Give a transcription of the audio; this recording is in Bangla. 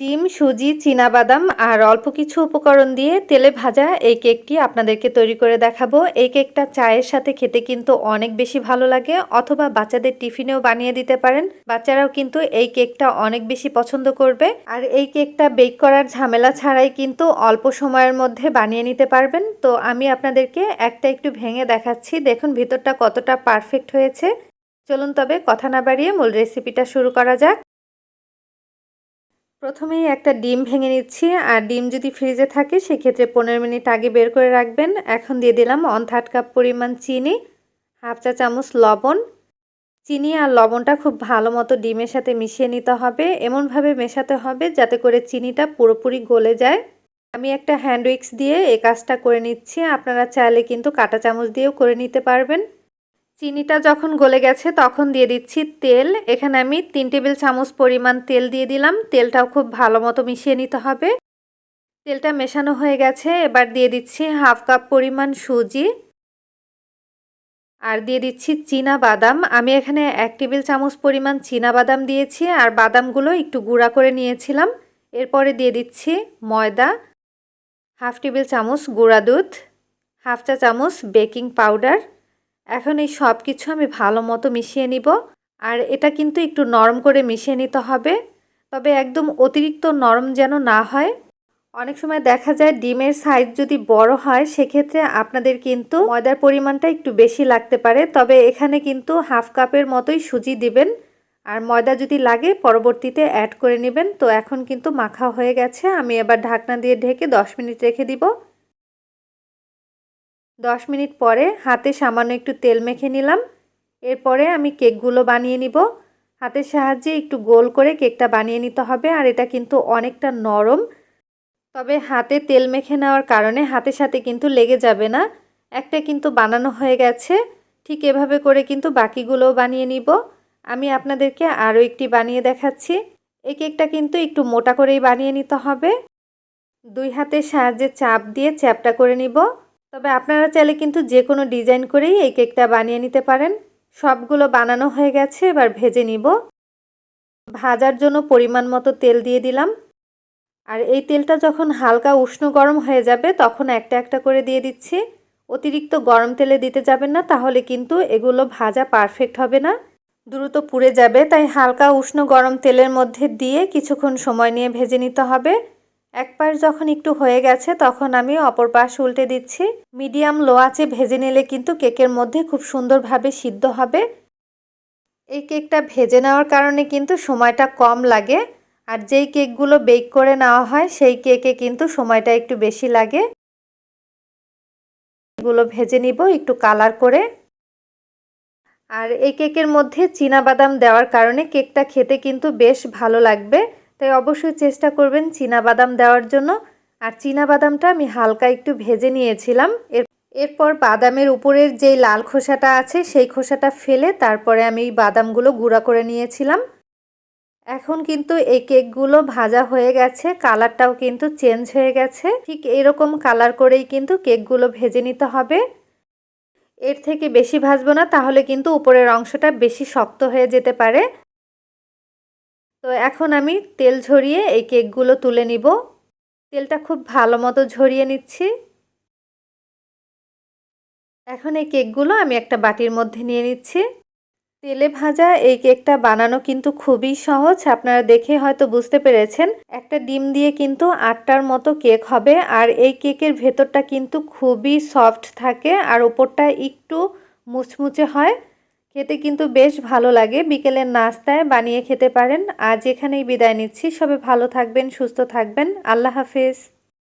ডিম, সুজি বাদাম আর অল্প কিছু উপকরণ দিয়ে তেলে ভাজা এই কেকটি আপনাদেরকে তৈরি করে দেখাবো। এই কেকটা চায়ের সাথে খেতে কিন্তু অনেক বেশি ভালো লাগে অথবা বাচ্চাদের টিফিনেও বানিয়ে দিতে পারেন। বাচ্চারাও কিন্তু এই কেকটা অনেক বেশি পছন্দ করবে। আর এই কেকটা বেক করার ঝামেলা ছাড়াই কিন্তু অল্প সময়ের মধ্যে বানিয়ে নিতে পারবেন। তো আমি আপনাদেরকে একটা একটু ভেঙে দেখাচ্ছি। দেখুন ভিতরটা কতটা পারফেক্ট হয়েছে। চলুন তবে কথা না বাড়িয়ে মূল রেসিপিটা শুরু করা যাক। প্রথমেই একটা ডিম ভেঙে নিচ্ছি, আর ডিম যদি ফ্রিজে থাকে, সেক্ষেত্রে পনেরো মিনিট আগে বের করে রাখবেন। এখন দিয়ে দিলাম অন থার্ড কাপ পরিমাণ চিনি, হাফ চা চামচ লবণ। চিনি আর লবণটা খুব ভালো মতো ডিমের সাথে মিশিয়ে নিতে হবে। এমনভাবে মেশাতে হবে যাতে করে চিনিটা পুরোপুরি গলে যায়। আমি একটা হ্যান্ড উইক্স দিয়ে এই কাজটা করে নিচ্ছি। আপনারা চাইলে কিন্তু কাঁটা চামচ দিয়েও করে নিতে পারবেন। চিনিটা যখন গলে গেছে, তখন দিয়ে দিচ্ছি তেল। এখানে আমি তিন টেবিল চামচ পরিমাণ তেল দিয়ে দিলাম। তেলটাও খুব ভালো মতো মিশিয়ে নিতে হবে। তেলটা মেশানো হয়ে গেছে। এবার দিয়ে দিচ্ছি হাফ কাপ পরিমাণ সুজি আর দিয়ে দিচ্ছি চীনা বাদাম আমি এখানে এক টেবিল চামচ পরিমাণ চীনা বাদাম দিয়েছি আর বাদামগুলো একটু গুঁড়া করে নিয়েছিলাম। এরপরে দিয়ে দিচ্ছি ময়দা, হাফ টেবিল চামচ গুঁড়া দুধ, হাফ চা চামচ বেকিং পাউডার এখন এই সব কিছু আমি ভালো মতো মিশিয়ে নিব। আর এটা কিন্তু একটু নরম করে মিশিয়ে নিতে হবে। তবে একদম অতিরিক্ত নরম যেন না হয়। অনেক সময় দেখা যায় ডিমের সাইজ যদি বড় হয়, সেক্ষেত্রে আপনাদের কিন্তু ময়দার পরিমাণটা একটু বেশি লাগতে পারে। তবে এখানে কিন্তু হাফ কাপের মতোই সুজি দিবেন। আর ময়দা যদি লাগে, পরবর্তীতে অ্যাড করে নেবেন। তো এখন কিন্তু মাখা হয়ে গেছে। আমি এবার ঢাকনা দিয়ে ঢেকে দশ মিনিট রেখে দিব। দশ মিনিট পরে হাতে সামান্য একটু তেল মেখে নিলাম। এরপরে আমি কেকগুলো বানিয়ে নিব। হাতের সাহায্যে একটু গোল করে কেকটা বানিয়ে নিতে হবে আর এটা কিন্তু অনেকটা নরম। তবে হাতে তেল মেখে নেওয়ার কারণে হাতের সাথে কিন্তু লেগে যাবে না। একটা কিন্তু বানানো হয়ে গেছে। ঠিক এভাবে করে কিন্তু বাকিগুলোও বানিয়ে নিব। আমি আপনাদেরকে আরও একটি বানিয়ে দেখাচ্ছি। এই কেকটা কিন্তু একটু মোটা করেই বানিয়ে নিতে হবে। দুই হাতের সাহায্যে চাপ দিয়ে চ্যাপটা করে নিব। তবে আপনারা চাইলে কিন্তু যে কোনো ডিজাইন করেই এই কেকটা বানিয়ে নিতে পারেন। সবগুলো বানানো হয়ে গেছে, এবার ভেজে নিব। ভাজার জন্য পরিমাণ মতো তেল দিয়ে দিলাম। আর এই তেলটা যখন হালকা উষ্ণ গরম হয়ে যাবে, তখন একটা একটা করে দিয়ে দিচ্ছি। অতিরিক্ত গরম তেলে দিতে যাবেন না, তাহলে কিন্তু এগুলো ভাজা পারফেক্ট হবে না। দ্রুত পুড়ে যাবে, তাই হালকা উষ্ণ গরম তেলের মধ্যে দিয়ে কিছুক্ষণ সময় নিয়ে ভেজে নিতে হবে। এক পাশ যখন একটু হয়ে গেছে, তখন আমি অপর পাশ উল্টে দিচ্ছি। মিডিয়াম লো আঁচে ভেজে নিলে কিন্তু কেকের মধ্যে খুব সুন্দরভাবে সিদ্ধ হবে। এই কেকটা ভেজে নেওয়ার কারণে কিন্তু সময়টা কম লাগে, আর যেই কেকগুলো বেক করে নেওয়া হয়, সেই কেকে কিন্তু সময়টা একটু বেশি লাগে। এগুলো ভেজে নিব একটু কালার করে। আর এই কেকের মধ্যে বাদাম দেওয়ার কারণে কেকটা খেতে কিন্তু বেশ ভালো লাগবে। তাই অবশ্যই চেষ্টা করবেন বাদাম দেওয়ার জন্য। আর বাদামটা আমি হালকা একটু ভেজে নিয়েছিলাম। এর, এরপর বাদামের উপরের যেই লাল খোসাটা আছে, সেই খোসাটা ফেলে তারপরে আমি এই বাদামগুলো গুঁড়া করে নিয়েছিলাম। এখন কিন্তু এই কেকগুলো ভাজা হয়ে গেছে, কালারটাও কিন্তু চেঞ্জ হয়ে গেছে। ঠিক এরকম কালার করেই কিন্তু কেকগুলো ভেজে নিতে হবে। এর থেকে বেশি ভাজবো না, তাহলে কিন্তু উপরের অংশটা বেশি শক্ত হয়ে যেতে পারে। তো এখন আমি তেল ঝরিয়ে এই কেকগুলো তুলে নিব। তেলটা খুব ভালো মতো ঝরিয়ে নিচ্ছি। এখন এই কেকগুলো আমি একটা বাটির মধ্যে নিয়ে নিচ্ছি। তেলে ভাজা এই কেকটা বানানো কিন্তু খুবই সহজ, আপনারা দেখে হয়তো বুঝতে পেরেছেন। একটা ডিম দিয়ে কিন্তু আটটার মতো কেক হবে আর এই কেকের ভেতরটা কিন্তু খুবই সফট থাকে আর ওপরটা একটু মুচমুচে হয়। খেতে কিন্তু বেশ ভালো লাগে। বিকেলের নাস্তায় বানিয়ে খেতে পারেন। আজ এখানেই বিদায় নিচ্ছি। সবে ভালো থাকবেন, সুস্থ থাকবেন। আল্লাহ হাফেজ।